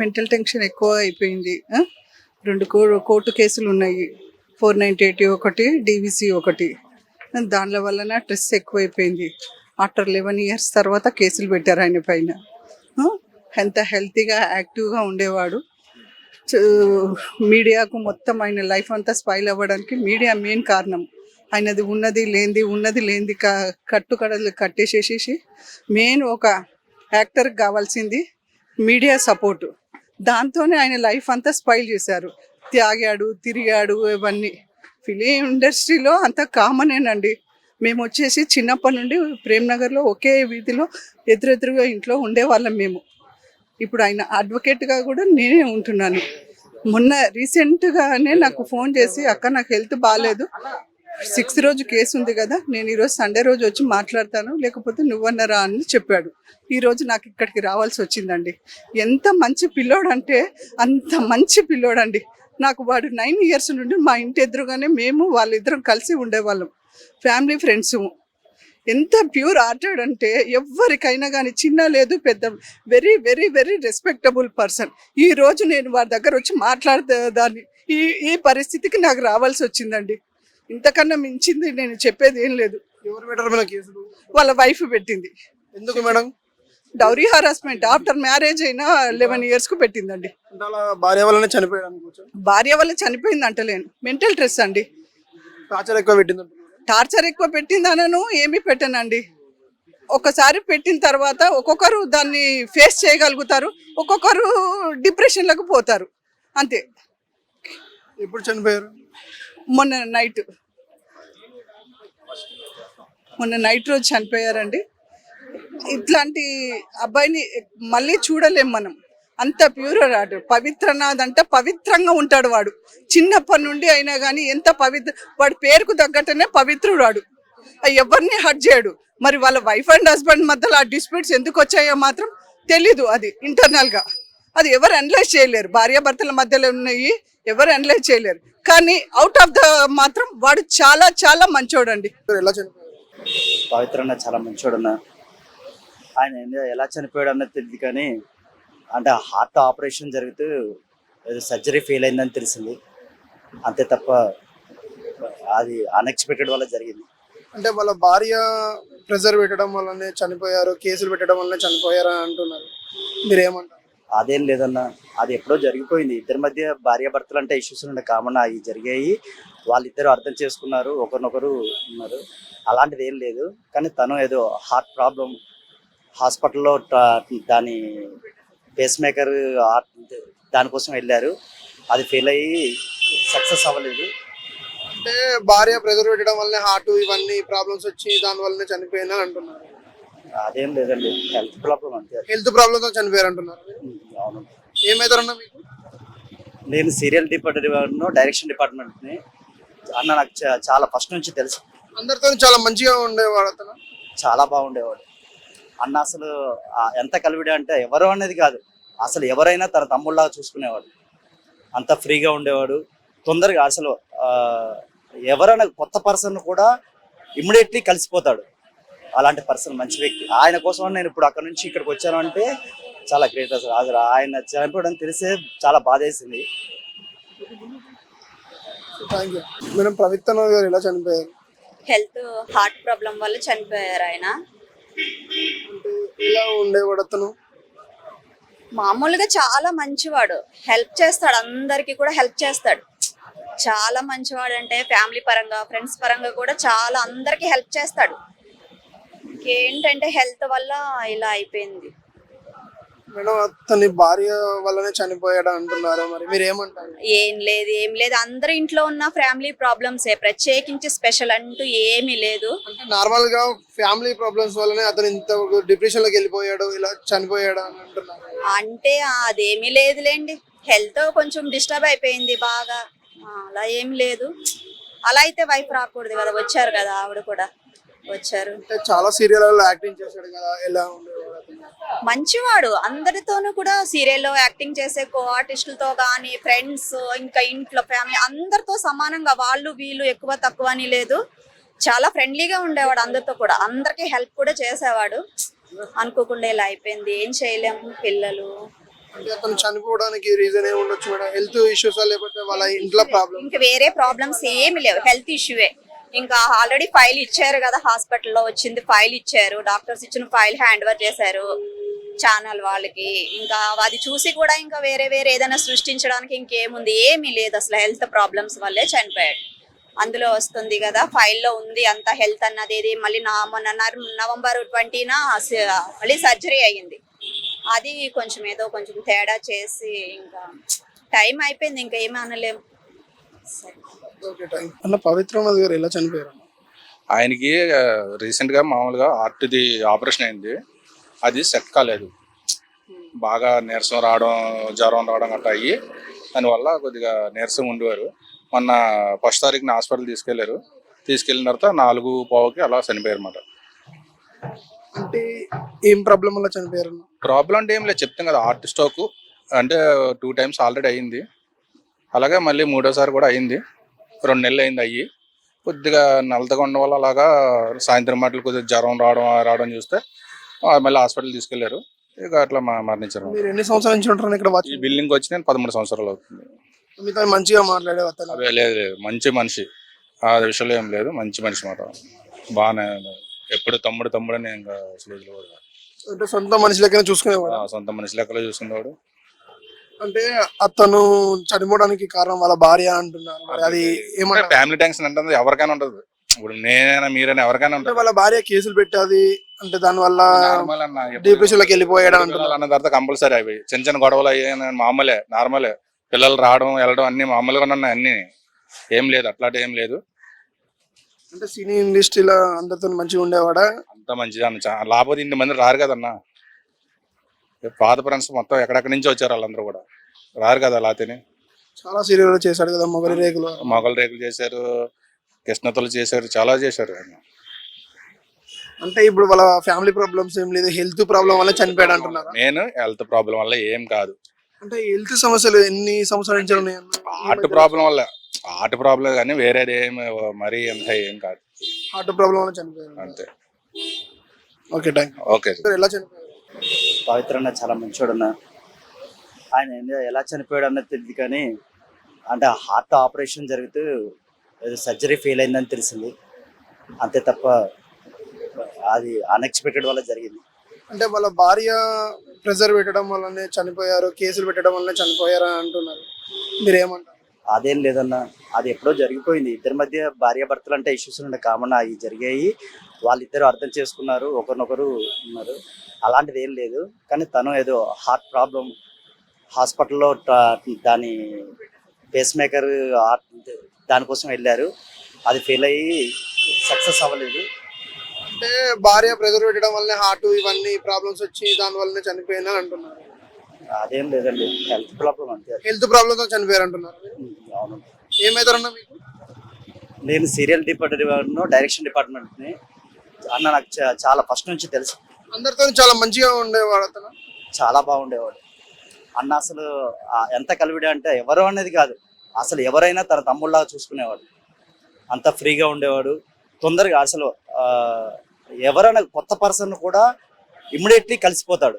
Mental tension ఎక్కువ అయిపోయింది. రెండు కో కోర్టు కేసులు ఉన్నాయి. ఫోర్ నైంటీ ఎయిటీ ఒకటి డీవీసీ ఒకటి. దానిల వలన స్ట్రెస్ ఎక్కువైపోయింది. ఆఫ్టర్ లెవెన్ ఇయర్స్ తర్వాత కేసులు పెట్టారు ఆయన పైన. ఎంత హెల్తీగా యాక్టివ్గా ఉండేవాడు. మీడియాకు మొత్తం ఆయన లైఫ్ అంతా స్పైల్ అవ్వడానికి మీడియా మెయిన్ కారణం. ఆయనది ఉన్నది లేనిది ఉన్నది లేనిది క కట్టుకడలు కట్టేసేసేసి మెయిన్ ఒక యాక్టర్కి కావాల్సింది మీడియా సపోర్టు. దాంతోనే ఆయన లైఫ్ అంతా స్పైల్ చేశారు. త్యాగాడు తిరిగాడు ఇవన్నీ. ఫిలిం ఇండస్ట్రీలో అంత కామనేనండి మేము వచ్చేసి చిన్నప్పటి నుండి ప్రేమ్నగర్లో ఒకే వీధిలో ఎదురెదురుగా ఇంట్లో ఉండేవాళ్ళం మేము. ఇప్పుడు ఆయన అడ్వకేట్గా కూడా నేనే ఉంటున్నాను. మొన్న రీసెంట్గానే నాకు ఫోన్ చేసి అక్క నాకు హెల్త్ బాగాలేదు సిక్స్ రోజు కేసు ఉంది కదా నేను ఈరోజు సండే రోజు వచ్చి మాట్లాడతాను లేకపోతే నువ్వన్నరా అని చెప్పాడు. ఈరోజు నాకు ఇక్కడికి రావాల్సి వచ్చిందండి. ఎంత మంచి పిల్లోడు అంటే అంత మంచి పిల్లోడండి. నాకు వాడు నైన్ ఇయర్స్ నుండి మా ఇంటి ఎదురుగానే మేము వాళ్ళిద్దరం కలిసి ఉండేవాళ్ళం. Family friends. ఎంత ప్యూర్ ఆర్టెడ్ అంటే ఎవరికైనా కానీ చిన్న లేదు పెద్ద very very very respectable person. ఈ రోజు నేను వారి దగ్గర వచ్చి మాట్లాడదాన్ని. ఈ ఈ పరిస్థితికి నాకు రావాల్సి వచ్చిందండి. ఇంతకన్నా మించింది నేను చెప్పేది ఏం లేదు. ఎవరు పెట్టారు మేడం కేసులు? వాళ్ళ వైఫ్ పెట్టింది. ఎందుకు madam? Dowry harassment. After marriage అయినా లెవెన్ ఇయర్స్కు పెట్టిందండి. అంటే అలా భార్య వల్లనే చనిపోయాడు అనుకోవచ్చు భార్య వల్ల చనిపోయింది అంటలేను. మెంటల్ స్ట్రెస్ అండి. టార్చర్ ఎక్కువ పెట్టింది. టార్చర్ ఎక్కువ పెట్టిందనను ఏమీ పెట్టనండి. ఒకసారి పెట్టిన తర్వాత ఒక్కొక్కరు దాన్ని ఫేస్ చేయగలుగుతారు. ఒక్కొక్కరు డిప్రెషన్లకు పోతారు. అంతే. ఎప్పుడు చనిపోయారు? మొన్న నైట్ మొన్న నైట్ రోజు చనిపోయారండి. ఇట్లాంటి అబ్బాయిని మళ్ళీ చూడలేం మనం. అంత ప్యూర్ ఆడు పవిత్రనాథ్ అంటే పవిత్రంగా ఉంటాడు వాడు. చిన్నప్పటి నుండి అయినా కానీ ఎంత పవిత్ర వాడి పేరుకు తగ్గట్టునే పవిత్రుడు వాడు ఎవరిని హట్ చేయడు. మరి వాళ్ళ వైఫ్ అండ్ హస్బెండ్ మధ్యలో ఆ డిస్ప్యూట్స్ ఎందుకు వచ్చాయో మాత్రం తెలీదు అది ఇంటర్నల్గా. అది ఎవరు అనలైజ్ చేయలేరు. భార్యాభర్తల మధ్యలో ఉన్నాయి ఎవరు అనలైజ్ చేయలేరు. కానీ అవుట్ ఆఫ్ ద మాత్రం వాడు చాలా చాలా మంచోడండి. ఎలా చనిపోయారు పవిత్రంగా చాలా మంచోడన్న. ఆయన ఎలా చనిపోయాడు అన్నది తెలియదు కానీ అంటే హార్ట్ ఆపరేషన్ జరుగుతూ ఏదో సర్జరీ ఫెయిల్ అయిందని తెలిసింది. అంతే తప్ప అది అన్ఎక్స్పెక్టెడ్ వల్ల జరిగింది. అంటే వాళ్ళ భార్య ప్రెజర్ పెట్టడం వల్లనే చనిపోయారు కేసులు పెట్టడం వల్లనే చనిపోయారు అని అంటున్నారు. మీరు ఏమంటారు అదేం లేదన్న అది ఎప్పుడో జరిగిపోయింది. ఇద్దరి మధ్య భార్య భర్తలు అంటే ఇష్యూస్ ఉండే కామన్ అవి జరిగాయి. వాళ్ళిద్దరు అర్థం చేసుకున్నారు ఒకరినొకరు ఉన్నారు. అలాంటిది ఏం లేదు. కానీ తను ఏదో హార్ట్ ప్రాబ్లం హాస్పిటల్లో దాని పేస్ మేకర్ దానికోసం వెళ్ళారు. అది ఫెయిల్ అయ్యి సక్సెస్ అవ్వలేదు. అంటే భార్య ప్రెజర్ పెట్టడం వల్లనే హార్ట్ ఇవన్నీ ప్రాబ్లమ్స్ వచ్చి దాని వల్లనే అంటున్నారు. అదేం లేదండి. హెల్త్ ప్రాబ్లం అంతే హెల్త్ ప్రాబ్లమ్తో చనిపోయారు అంటున్నారు అవును. ఏమైతారన్నా మీకు? నేను సీరియల్ డిపార్ట్మెంట్ డైరెక్షన్ డిపార్ట్మెంట్ని అన్న నాకు చా- చాలా ఫస్ట్ నుంచి తెలుసు. అందరితో చాలా మంచిగా ఉండేవాడు అతను. చాలా బాగుండేవాడు. అన్న అసలు ఆ ఎంత కలివిడ అంటే ఎవరు అనేది కాదు. అసలు ఎవరైనా తన తమ్ముళ్ళగా చూసుకునేవాడు. అంత ఫ్రీగా ఉండేవాడు. తొందరగా అసలు ఆ, ఎవరైనా కొత్త పర్సన్ కూడా ఇమ్మీడియట్లీ కలిసిపోతాడు. అలాంటి పర్సన్ మంచి వ్యక్తి. ఆయన కోసం నేను ఇప్పుడు అక్కడ నుంచి ఇక్కడికి వచ్చాను అంటే చాలా గ్రేట్ అసలు. అసలు ఆయన చనిపోవడం తెలిసే చాలా బాధేసింది. థ్యాంక్ యూ మేడం ప్రవిత్తన గారు ఎలా చనిపోయారు? హెల్త్ హార్ట్ ప్రాబ్లం వల్ల చనిపోయారు ఆయన. అంటే ఎలా ఉండేవాడు అతను? మామూలుగా చాలా మంచివాడు. హెల్ప్ చేస్తాడు అందరికి కూడా హెల్ప్ చేస్తాడు. చాలా మంచివాడు అంటే ఫ్యామిలీ పరంగా ఫ్రెండ్స్ పరంగా కూడా చాలా అందరికి హెల్ప్ చేస్తాడు. ఏంటంటే హెల్త్ వల్ల ఇలా అయిపోయింది. మేడం అతని భార్య వల్లనే చనిపోయాడు అంటున్నారు. మరి మీరు ఏమంటారు ఏం లేదు ఏం లేదు. అందరి ఇంట్లో ఉన్న ఫ్యామిలీ ప్రాబ్లమ్సే. ప్రత్యేకించి స్పెషల్ అంటూ ఏమీ లేదు. అంటే నార్మల్గా ఫ్యామిలీ ప్రాబ్లమ్స్ వల్లనే అతను ఇంత డిప్రెషన్లోకి వెళ్ళిపోయాడు ఇలా చనిపోయాడు అని అంటున్నారు. అంటే అదేమీ లేదులేండి. హెల్త్ కొంచెం డిస్టర్బ్ అయిపోయింది బాగా. అలా ఏం లేదు. అలా అయితే వైఫ్ రాకూడదు కదా వచ్చారు కదా ఆవిడ కూడా. వచ్చారు. అంటే చాలా సీరియల్ యాక్టింగ్ చేశాడు కదా ఎలా మంచివాడు. అందరితోనూ కూడా సీరియల్లో యాక్టింగ్ చేసే కో ఆర్టిస్టులతో కానీ ఫ్రెండ్స్ ఇంకా ఇంట్లో ఫ్యామిలీ అందరితో సమానంగా వాళ్ళు వీళ్ళు ఎక్కువ తక్కువ అని లేదు. చాలా ఫ్రెండ్లీగా ఉండేవాడు అందరితో కూడా. అందరికీ హెల్ప్ కూడా చేసేవాడు. అనుకోకుండా ఇలా అయిపోయింది. ఏం చేయలేము పిల్లలు. అంటే అతను చనిపోవడానికి రీజన్ ఏమి ఉండొచ్చు మేడం? హెల్త్ ఇష్యూస్ లేకపోతే వాళ్ళ ఇంట్లో ప్రాబ్లమ్ ఇంకా వేరే ప్రాబ్లమ్స్ ఏమి లేవు. హెల్త్ ఇష్యూవే ఇంకా ఆల్రెడీ ఫైల్ ఇచ్చారు కదా హాస్పిటల్లో వచ్చింది ఫైల్ ఇచ్చారు. డాక్టర్స్ ఇచ్చిన ఫైల్ హ్యాండ్ ఓవర్ చేశారు ఛానల్ వాళ్ళకి. ఇంకా అది చూసి కూడా ఇంకా వేరే వేరే ఏదైనా సృష్టించడానికి ఇంకేముంది? ఏమీ లేదు అసలు హెల్త్ ప్రాబ్లమ్స్ వల్లే చనిపోయాడు. అందులో వస్తుంది కదా ఫైల్లో ఉంది అంత హెల్త్ అన్నది ఏది? మళ్ళీ నా మొన్న నవంబర్ ట్వంటీన మళ్ళీ సర్జరీ అయ్యింది. అది కొంచెం ఏదో కొంచెం తేడా చేసి ఇంకా టైం అయిపోయింది ఇంకా ఏమీ అనలేము సరే. అన్న పవిత్రనాథ్ గారు ఎలా చనిపోయారు? ఆయనకి ఆ, recent గా మామూలుగా హార్ట్ది ఆపరేషన్ అయింది. అది సెట్ కాలేదు. బాగా నీరసం రావడం జ్వరం రావడం గట్రా అయ్యి దానివల్ల కొద్దిగా నీరసం ఉండేవారు. మొన్న ఫస్ట్ తారీఖున హాస్పిటల్ తీసుకెళ్ళారు తీసుకెళ్ళిన తర్వాత నాలుగు పావుకి అలా చనిపోయారు అన్నమాట. అంటే ఏం ప్రాబ్లం వల్ల చనిపోయారు? ప్రాబ్లం అంటే ఏం లేదు చెప్తాం కదా హార్ట్ స్ట్రోక్ అంటే టూ టైమ్స్ ఆల్రెడీ అయ్యింది అలాగే మళ్ళీ మూడోసారి కూడా అయింది. రెండు నెలలు అయింది అయ్యి. కొద్దిగా నల్లతగా ఉండడం వల్ల అలాగా సాయంత్రం మాటలు కొద్దిగా జ్వరం రావడం రావడం చూస్తే మళ్ళీ హాస్పిటల్ తీసుకెళ్ళారు. ఇక అట్లా మరణించారు. మీరు ఎన్ని సంవత్సరాల నుంచి ఉంటారు ఇక్కడ ఈ బిల్డింగ్ వచ్చి నేను పదమూడు సంవత్సరాలు అవుతుంది. మీతో మంచిగా మాట్లాడే లేదు లేదు. మంచి మనిషి. ఆ విషయంలో ఏం లేదు. మంచి మనిషి మాట. బాగానే ఎప్పుడు తమ్ముడు తమ్ముడు అని ఇంకా అంటే సొంత మనిషి లెక్కనే చూసుకునేవాడు. సొంత మనిషి లెక్కలో చూసుకునేవాడు. అంటే అతను చనిపోవడానికి కారణం వాళ్ళ భార్య అంటున్నారు. అది ఏమంటారు? ఫ్యామిలీ టెన్షన్ అంటే ఎవరికైనా ఉంటుంది. ఇప్పుడు నేనైనా మీరైనా ఎవరికైనా ఉంటుంది. వాళ్ళ భార్య కేసులు పెట్టాది అంటే దాని వల్ల డిప్రెషన్లోకి వెళ్ళిపోయాడు అన్న తర్వాత కంపల్సరీ అవి. చిన్న చిన్న గొడవలు అయ్యాయి మామూలే నార్మలే. పిల్లలు రావడం వెళ్ళడం అన్ని మామూలుగా ఉన్నాయి అన్ని. ఏం లేదు అట్లాంటి ఏం లేదు. అంటే సినీ ఇండస్ట్రీలో అందరితో మంచిగా ఉండేవాడా? అంత మంచిది అన్న. లేకపోతే ఇన్ని మంది రారు కదన్నా. పాత ఫ్రెండ్స్ మొత్తం ఎక్కడెక్కడి నుంచి వచ్చారు వాళ్ళందరూ కూడా. రారు కదా లాతేని? చాలా సీరియల్ చేశాడు కదా మొగలి రేకులు. మొగలు రేకులు చేశారు కృష్ణతలు చేశారు చాలా చేశారు ఆయన. అంటే ఇప్పుడు వాళ్ళ ఫ్యామిలీ ప్రాబ్లమ్స్ ఏం లేదు హెల్త్ ప్రాబ్లం వల్ల చనిపోయాడు అంటున్నారు? నేను హెల్త్ ప్రాబ్లం వల్ల ఏం కాదు. అంటే హెల్త్ సమస్యలు ఎన్ని సంవత్సరాల నుంచి ఉన్నాయి హార్ట్ ప్రాబ్లం వల్ల హార్ట్ ప్రాబ్లం కానీ వేరేది ఏం మరీ అంత ఏం కాదు. హార్ట్ ప్రాబ్లం వల్ల చనిపోయాడు. అంతే. ఓకే థ్యాంక్ ఓకే ఎలా చనిపోయారు పవిత్రన్న చాలా మంచోడన్న. ఆయన ఎలా చనిపోయాడు అన్నది తెలియదు కానీ అంటే హార్ట్ ఆపరేషన్ జరుగుతూ ఏదో సర్జరీ ఫెయిల్ అయిందని తెలిసింది. అంతే తప్ప అది అన్ఎక్స్పెక్టెడ్ వల్ల జరిగింది. అంటే వాళ్ళ భార్య ప్రెజర్ పెట్టడం వల్లనే చనిపోయారు కేసులు పెట్టడం వల్లనే చనిపోయారు అని అంటున్నారు. మీరు ఏమంటారు అదేం లేదన్న అది ఎప్పుడో జరిగిపోయింది. ఇద్దరి మధ్య భార్య భర్తలు అంటే ఇష్యూస్ ఉండే కామన్ అవి జరిగాయి. వాళ్ళిద్దరు అర్థం చేసుకున్నారు ఒకరినొకరు ఉన్నారు. అలాంటిది ఏం లేదు. కానీ తను ఏదో హార్ట్ ప్రాబ్లం హాస్పిటల్లో దాని పేస్ మేకర్ దానికోసం వెళ్ళారు. అది ఫెయిల్ అయ్యి సక్సెస్ అవ్వలేదు. అంటే భార్య ప్రెజర్ పెట్టడం వల్లనే హార్ట్ ఇవన్నీ ప్రాబ్లమ్స్ వచ్చి దాని వల్లనే చనిపోయినా అంటున్నారు. అదేం లేదండి. హెల్త్ ప్రాబ్లం అంతే. హెల్త్ ప్రాబ్లమ్ చనిపోయారు అంటున్నారు అవును. ఏమైతారన్నా మీకు? నేను సీరియల్ డిపార్ట్మెంట్ డైరెక్షన్ డిపార్ట్మెంట్ని అన్న నాకు చాలా ఫస్ట్ నుంచి తెలుసు. అందరితో చాలా మంచిగా ఉండేవాడు అతను. చాలా బాగుండేవాడు. అన్న అసలు ఎంత కలివిడే అంటే ఎవరు అనేది కాదు. అసలు ఎవరైనా తన తమ్ముళ్ళగా చూసుకునేవాడు. అంత ఫ్రీగా ఉండేవాడు. తొందరగా అసలు ఎవరైనా కొత్త పర్సన్ కూడా ఇమ్మీడియట్లీ కలిసిపోతాడు.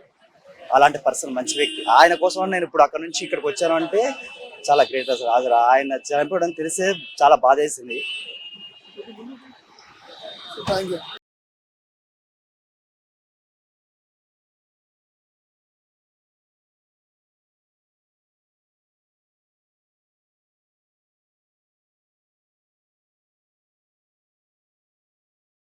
అలాంటి పర్సన్ మంచి వ్యక్తి. ఆయన కోసం నేను ఇప్పుడు అక్కడ నుంచి ఇక్కడికి వచ్చాను అంటే చాలా గ్రేట్ అసలు. అసలు ఆయన చనిపోవడం తెలిసే చాలా బాధేసింది. Thank you